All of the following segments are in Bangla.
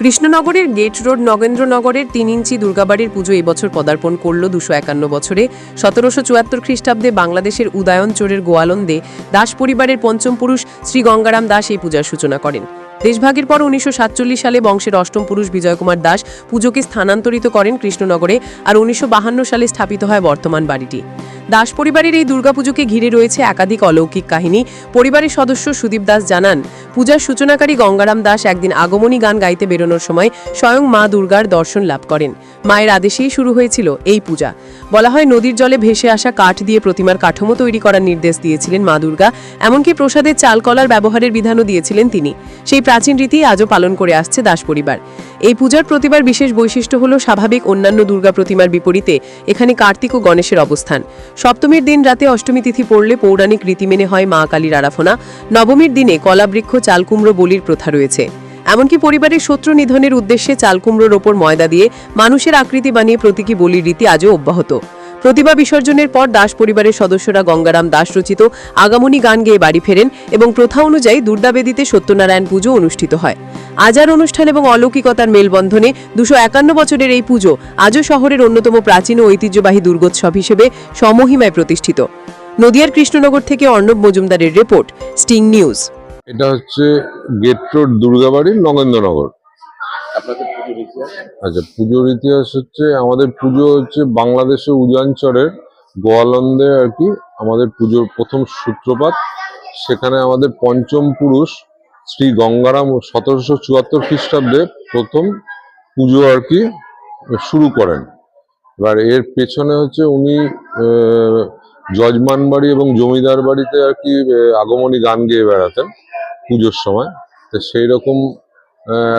কৃষ্ণনগরের গেট রোড নগেন্দ্রনগরের তিন ইঞ্চি দুর্গাবাড়ির পুজো এবছর পদার্পণ করল দুশো একান্ন বছরে। সতেরোশো চুয়াত্তর খ্রিস্টাব্দে বাংলাদেশের উদয়ন চোরের গোয়ালন্দে দাস পরিবারের পঞ্চম পুরুষ শ্রী গঙ্গারাম দাস এই পূজার সূচনা করেন। দেশভাগের পর উনিশশো সাতচল্লিশ সালে বংশের অষ্টম পুরুষ বিজয়কুমার দাস পুজোকে স্থানান্তরিত করেন কৃষ্ণনগরে আর উনিশশো সালে স্থাপিত হয় বর্তমান বাড়িটি। দাস পরিবারের এই দুর্গাপুজোকে ঘিরে রয়েছে একাধিক অলৌকিক কাহিনী। পরিবারের সদস্য সুদীপ দাস জানান, পূজার সূচনাকারী গঙ্গারাম দাস একদিন আগমনী গান গাইতে বেরোনোর সময় স্বয়ং মা দুর্গার দর্শন লাভ করেন। মায়ের আদেশেই শুরু হয়েছিল এই পূজা। বলা হয়, নদীর জলে ভেসে আসা কাঠ দিয়ে প্রতিমার কাঠামো তৈরি করার নির্দেশ দিয়েছিলেন মা দুর্গা। এমনকি প্রসাদের চাল কলার ব্যবহারের বিধানও দিয়েছিলেন তিনি। সেই প্রাচীন রীতি আজও পালন করে আসছে দাস পরিবার। এই পূজার প্রতিবার বিশেষ বৈশিষ্ট্য হল স্বাভাবিক অন্যান্য দুর্গা প্রতিমার বিপরীতে এখানে কার্তিক ও গণেশের অবস্থান। সপ্তমীর দিন রাতে অষ্টমী তিথি পড়লে পৌরাণিক রীতি মেনে হয় মা কালীর আরাধনা। নবমীর দিনে কলাবৃক্ষ, চালকুমড়ো, বলির প্রথা রয়েছে। এমনকি পরিবারের শত্রু নিধনের উদ্দেশ্যে চালকুমড়োর ওপর ময়দা দিয়ে মানুষের আকৃতি বানিয়ে প্রতীকী বলির রীতি আজও অব্যাহত। প্রতিভা বিসর্জনের পর দাস পরিবারের সদস্যরা গঙ্গারাম দাস রচিত আগামনী গান গেয়ে বাড়ি ফেরেন এবং প্রথা অনুযায়ী দুর্দাবেদিতে সত্যনারায়ণ পুজো অনুষ্ঠিত হয়। আজার অনুষ্ঠান এবং অলৌকিকতার মেলবন্ধনে দুশো একান্ন বছরের এই পুজো আজও শহরের অন্যতম প্রাচীন ও ঐতিহ্যবাহী দুর্গোৎসব হিসেবে সমহিমায় প্রতিষ্ঠিত। নদিয়ার কৃষ্ণনগর থেকে অর্ণব মজুমদারের রিপোর্ট, স্টিং নিউজ। এটা হচ্ছে গেট রোড দুর্গাবাড়ি নগেন্দ্রনগর। আচ্ছা পুজোর ইতিহাস হচ্ছে, আমাদের পুজো হচ্ছে বাংলাদেশের উজানচরের গোয়ালন্দে আর কি, আমাদের পুজোর প্রথম সূত্রপাত। সেখানে আমাদের পঞ্চম পুরুষ শ্রী গঙ্গারাম সতেরোশো চুয়াত্তর খ্রিস্টাব্দে প্রথম পুজো আর কি শুরু করেন। এবার এর পেছনে হচ্ছে উনি যজমান বাড়ি এবং জমিদার বাড়িতে আর কি আগমনী গান গেয়ে বেড়াতেন পুজোর সময়। তো সেই রকম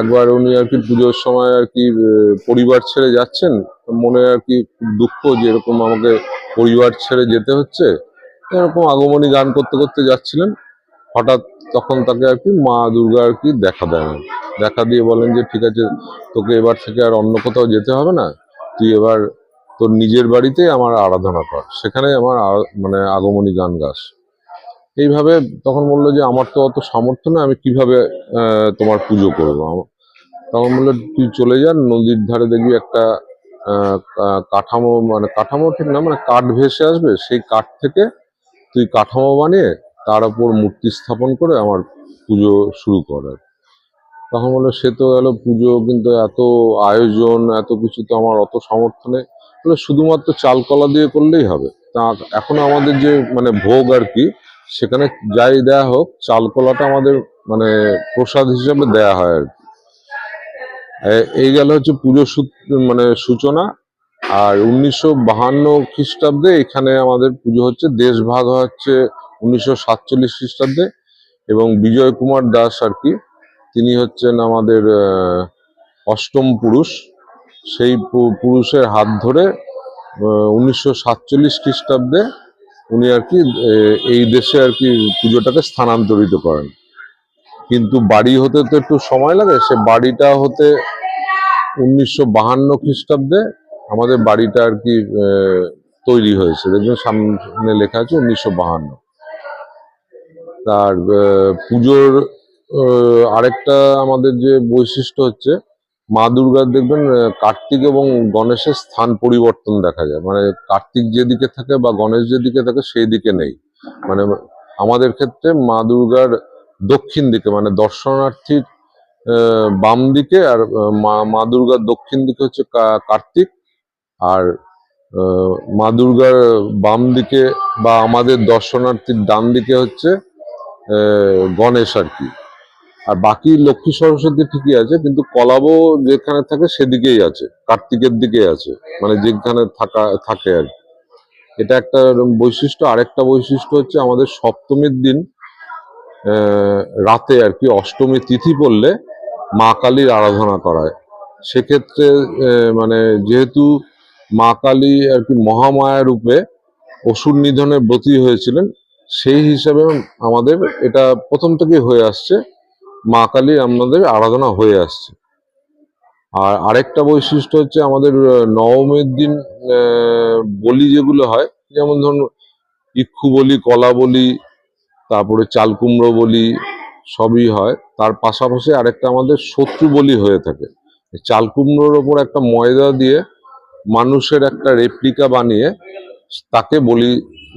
একবার উনি আর কি পুজোর সময় আর কি পরিবার ছেড়ে যাচ্ছেন, মনে আর কি দুঃখ যে এরকম আমাকে পরিবার ছেড়ে যেতে হচ্ছে। এরকম আগমনী গান করতে করতে যাচ্ছিলেন। হঠাৎ তখন তাকে আর কি মা দুর্গা আর কি দেখা দেন দেখা দিয়ে বলেন যে, ঠিক আছে, তোকে এবার থেকে আর অন্য কোথাও যেতে হবে না। তুই এবার তোর নিজের বাড়িতে আমার আরাধনা কর। সেখানে আমার মানে আগমনী গান গাস। এইভাবে তখন বলল যে আমার তো অত সামর্থ্য না আমি কীভাবে তোমার পুজো করব? তখন বলল, তুই চলে যা, নদীর ধারে দেখবি একটা কাঠামো মানে কাঠামো ঠিক না মানে কাঠ ভেসে আসবে, সেই কাঠ থেকে তুই কাঠামো বানিয়ে তার উপর মূর্তি স্থাপন করে আমার পুজো শুরু কর। আর তখন বলল, সে তো গেল পুজো, কিন্তু এত আয়োজন, এত কিছু তো আমার অত সামর্থ্য নেই। শুধুমাত্র চালকলা দিয়ে করলেই হবে। তা, এখন আমাদের যে মানে ভোগ আর কি সেখানে যাই দেয়া হোক চাল কলাটা আমাদের মানে প্রসাদ হিসাবে দেয়া হয় আর এই গেল হচ্ছে পুজো মানে সূচনা। আর উনিশশো বাহান্ন খ্রিস্টাব্দে এখানে আমাদের পুজো হচ্ছে দেশ ভাগ হচ্ছে উনিশশো সাতচল্লিশ খ্রিস্টাব্দে। এবং বিজয় কুমার দাস আর কি, তিনি হচ্ছেন আমাদের অষ্টম পুরুষ। সেই পুরুষের হাত ধরে উনিশশো সাতচল্লিশ খ্রিস্টাব্দে উনি আর কি এই দেশে আর কি পুজোটাকে স্থানান্তরিত করেন। কিন্তু বাড়ি হতে তো একটু সময় লাগে, সে বাড়িটা হতে উনিশশো বাহান্ন খ্রিস্টাব্দে আমাদের বাড়িটা আর কি তৈরি হয়েছে। দেখবেন সামনে লেখা আছে উনিশশো বাহান্ন। তার পুজোর আরেকটা আমাদের যে বৈশিষ্ট্য হচ্ছে মা দুর্গার দেখবেন কার্তিক এবং গণেশের স্থান পরিবর্তন দেখা যায়। মানে কার্তিক যেদিকে থাকে বা গণেশ যেদিকে থাকে, সেই দিকে নেই। মানে আমাদের ক্ষেত্রে মা দুর্গার দক্ষিণ দিকে মানে দর্শনার্থীর বাম দিকে আর মা দুর্গার দক্ষিণ দিকে হচ্ছে কার্তিক। আর মা দুর্গার বাম দিকে বা আমাদের দর্শনার্থীর ডান দিকে হচ্ছে গণেশ আর কি। আর বাকি লক্ষ্মী সরস্বতী ঠিকই আছে, কিন্তু কলাবও যেখানে থাকে সেদিকেই আছে, কার্তিকের দিকেই আছে মানে যেখানে থাকা, থাকে আর। এটা একটা বৈশিষ্ট্য। আরেকটা বৈশিষ্ট্য হচ্ছে আমাদের সপ্তমীর দিন রাতে আর কি অষ্টমী তিথি পড়লে মা কালীর আরাধনা করায় সেক্ষেত্রে মানে যেহেতু মা কালী আর কি মহামায়া রূপে অসুর নিধনের ব্রতী হয়েছিলেন, সেই হিসাবে আমাদের এটা প্রথম থেকে হয়ে আসছে। মা কালীর আমাদের আরাধনা হয়ে আসছে। আর আরেকটা বৈশিষ্ট্য হচ্ছে আমাদের নবমীর দিন বলি যেগুলো হয়, যেমন ধরুন ইক্ষু বলি, কলা বলি, তারপরে চাল কুমড়ো বলি, সবই হয়। তার পাশাপাশি আরেকটা আমাদের শত্রু বলি হয়ে থাকে। এই চাল কুমড়োর ওপর একটা ময়দা দিয়ে মানুষের একটা রেপ্লিকা বানিয়ে তাকে বলি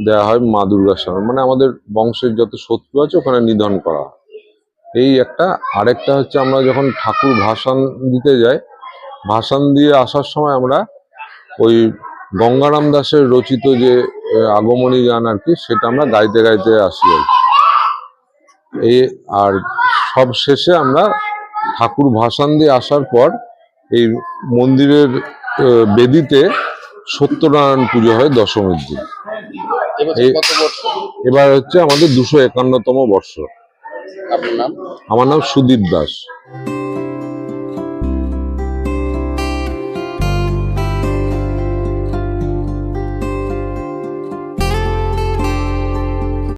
দেওয়া হয় মা দুর্গার সামনে মানে আমাদের বংশের যত শত্রু আছে ওখানে নিধন করা হয়। এই একটা আরেকটা হচ্ছে আমরা যখন ঠাকুর ভাসান দিতে যাই ভাসান দিয়ে আসার সময় আমরা ওই গঙ্গারাম দাসের রচিত যে আগমনী গান আর কি সেটা আমরা গাইতে গাইতে আসি আর এই আর সব শেষে আমরা ঠাকুর ভাসান দিয়ে আসার পর এই মন্দিরের বেদিতে সত্যনারায়ণ পুজো হয় দশমীর দিন। এবার হচ্ছে আমাদের দুশো একান্নতম বর্ষ। আপনার নাম? আমার নাম সুদীপ দাস।